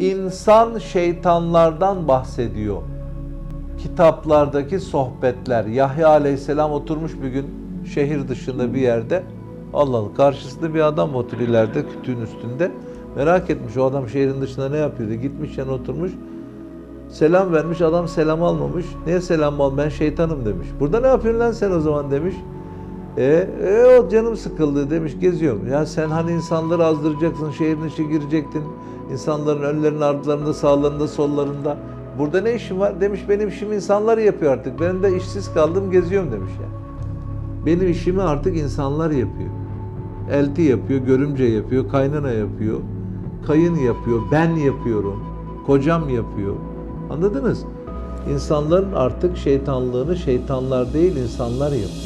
İnsan şeytanlardan bahsediyor. Kitaplardaki sohbetler. Yahya aleyhisselam oturmuş bir gün şehir dışında bir yerde. Allah Allah karşısında bir adam oturuyor ileride kütüğün üstünde. Merak etmiş o adam şehrin dışında ne yapıyordu. Gitmiş yanına oturmuş. Selam vermiş adam selam almamış. Niye selam al? Ben şeytanım demiş. Burada ne yapıyorsun lan sen o zaman demiş. E, e o canım sıkıldı demiş geziyorum. Ya sen hani insanları azdıracaksın, şehrin içine girecektin. İnsanların önlerinde, arkalarında, sağlarında, sollarında. Burada ne işin var? Demiş benim işimi insanlar yapıyor artık. Ben de işsiz kaldım geziyorum demiş ya. Benim işimi artık insanlar yapıyor. Elti yapıyor, görümce yapıyor, kaynana yapıyor, kayın yapıyor, ben yapıyorum, kocam yapıyor. Anladınız? İnsanların artık şeytanlığını şeytanlar değil insanlar yapıyor.